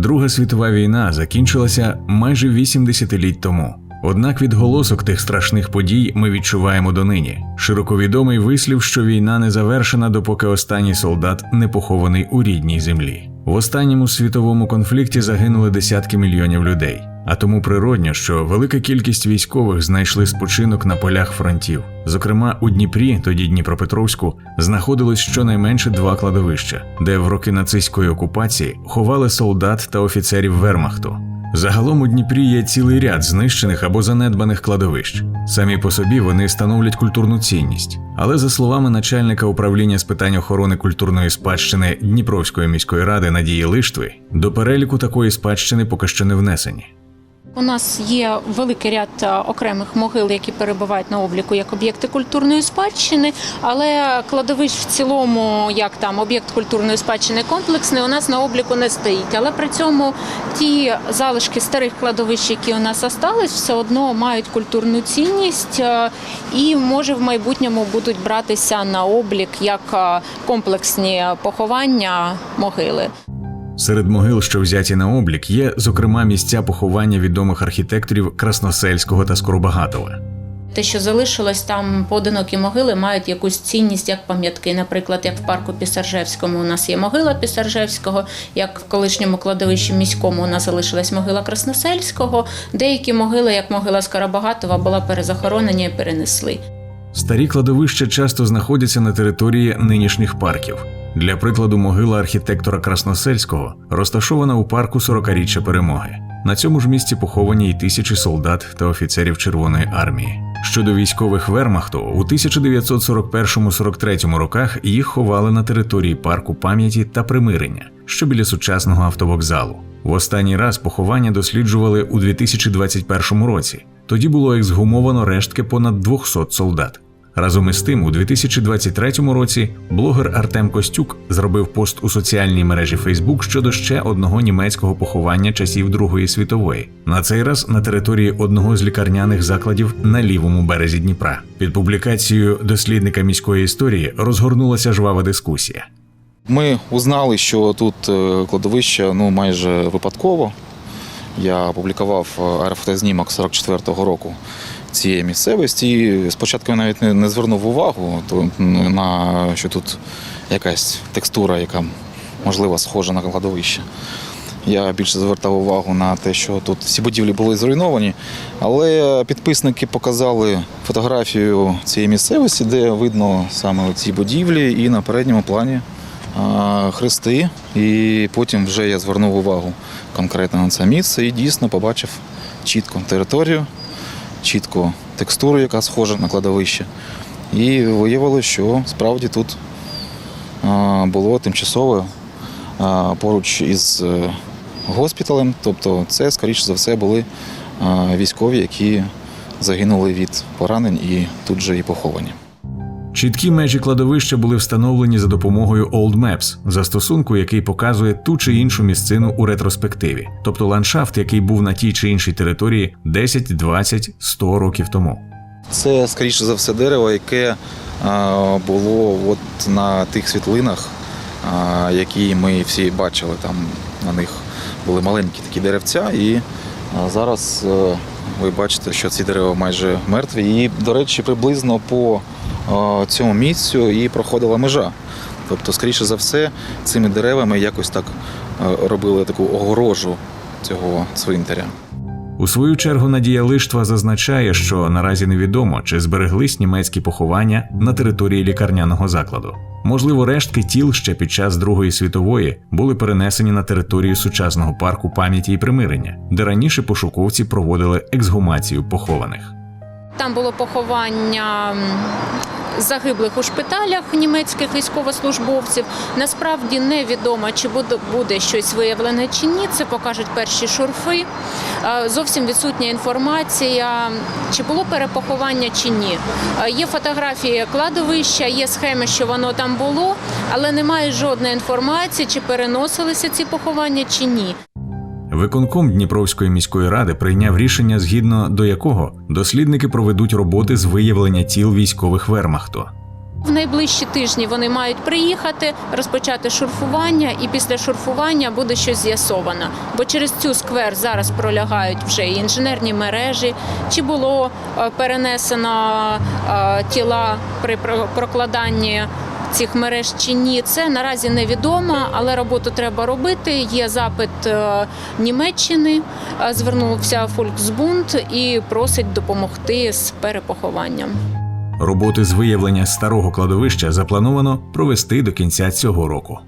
Друга світова війна закінчилася майже 80 літ тому. Однак відголосок тих страшних подій ми відчуваємо донині. Широковідомий вислів, що війна не завершена, допоки останній солдат не похований у рідній землі. В останньому світовому конфлікті загинули десятки мільйонів людей. А тому природньо, що велика кількість військових знайшли спочинок на полях фронтів. Зокрема, у Дніпрі, тоді Дніпропетровську, знаходилось щонайменше два кладовища, де в роки нацистської окупації ховали солдат та офіцерів Вермахту. Загалом у Дніпрі є цілий ряд знищених або занедбаних кладовищ. Самі по собі вони становлять культурну цінність. Але за словами начальника управління з питань охорони культурної спадщини Дніпровської міської ради Надії Лиштви, до переліку такої спадщини поки що не внесені. У нас є великий ряд е, окремих могил, які перебувають на обліку як об'єкти культурної спадщини, але кладовищ в цілому, як там об'єкт культурної спадщини комплексний, у нас на обліку не стоїть. Але при цьому ті залишки старих кладовищ, які у нас остались, все одно мають культурну цінність е, і може в майбутньому будуть братися на облік як е, комплексні поховання могили. Серед могил, що взяті на облік, є, зокрема, місця поховання відомих архітекторів Красносельського та Скоробагатова. Те, що залишилось там поодинокі могили, мають якусь цінність як пам'ятки. Наприклад, як в парку Пісаржевському у нас є могила Пісаржевського, як в колишньому кладовищі міському у нас залишилась могила Красносельського. Деякі могили, як могила Скоробагатова, була перезахоронені і перенесли. Старі кладовища часто знаходяться на території нинішніх парків. Для прикладу, могила архітектора Красносельського розташована у парку 40-річчя перемоги. На цьому ж місці поховані й тисячі солдат та офіцерів Червоної армії. Щодо військових вермахту, у 1941-43 роках їх ховали на території парку пам'яті та примирення, що біля сучасного автовокзалу. В останній раз поховання досліджували у 2021 році. Тоді було ексгумовано рештки понад 200 солдат. Разом із тим, у 2023 році блогер Артем Костюк зробив пост у соціальній мережі Facebook щодо ще одного німецького поховання часів Другої світової. На цей раз на території одного з лікарняних закладів на лівому березі Дніпра. Під публікацією дослідника міської історії розгорнулася жвава дискусія. Ми узнали, що тут е, кладовище ну, майже випадково. Я опублікував е, аерофотознімок 44-го року цієї місцевості. Спочатку я навіть не, звернув увагу на що тут якась текстура, яка можливо схожа на кладовище. Я більше звертав увагу на те, що тут всі будівлі були зруйновані, але підписники показали фотографію цієї місцевості, де видно саме ці будівлі, і на передньому плані хрести. І потім вже я звернув увагу конкретно на це місце і дійсно побачив чітко територію, чітко текстуру, яка схожа на кладовище. І виявилося, що справді тут було тимчасове поруч із е, госпіталем. Тобто це, скоріше за все, були військові, які загинули від поранень і тут же і поховані. Чіткі межі кладовища були встановлені за допомогою Old Maps, застосунку, який показує ту чи іншу місцину у ретроспективі, тобто ландшафт, який був на тій чи іншій території 10, 20, 100 років тому. Це, скоріше за все, дерево, яке було от на тих світлинах, які ми всі бачили. Там на них були маленькі такі деревця, і зараз е, ви бачите, що ці дерева майже мертві. І, до речі, приблизно по цьому місцю і проходила межа. Тобто, скоріше за все, цими деревами якось так е, робили таку огорожу цього цвинтаря. У свою чергу Надія Лиштва зазначає, що наразі невідомо, чи збереглись німецькі поховання на території лікарняного закладу. Можливо, рештки тіл ще під час Другої світової були перенесені на територію сучасного парку пам'яті і примирення, де раніше пошуковці проводили ексгумацію похованих. Там було поховання загиблих у шпиталях німецьких військовослужбовців. Насправді невідомо, чи буде, щось виявлене чи ні. Це покажуть перші шурфи. Е, Зовсім відсутня інформація, чи було перепоховання чи ні. Е, Є фотографії кладовища, є схеми, що воно там було, але немає жодної інформації, чи переносилися ці поховання чи ні. Виконком Дніпровської міської ради прийняв рішення, згідно до якого дослідники проведуть роботи з виявлення тіл військових вермахту. В найближчі тижні вони мають приїхати, розпочати шурфування, і після шурфування буде щось з'ясовано. Бо через цю сквер зараз пролягають вже і інженерні мережі, чи було е, перенесено е, тіла при прокладанні цих мереж чи ні, це наразі невідомо, але роботу треба робити. Є запит е, Німеччини, е, звернувся Фольксбунд і просить допомогти з перепохованням. Роботи з виявлення старого кладовища заплановано провести до кінця цього року.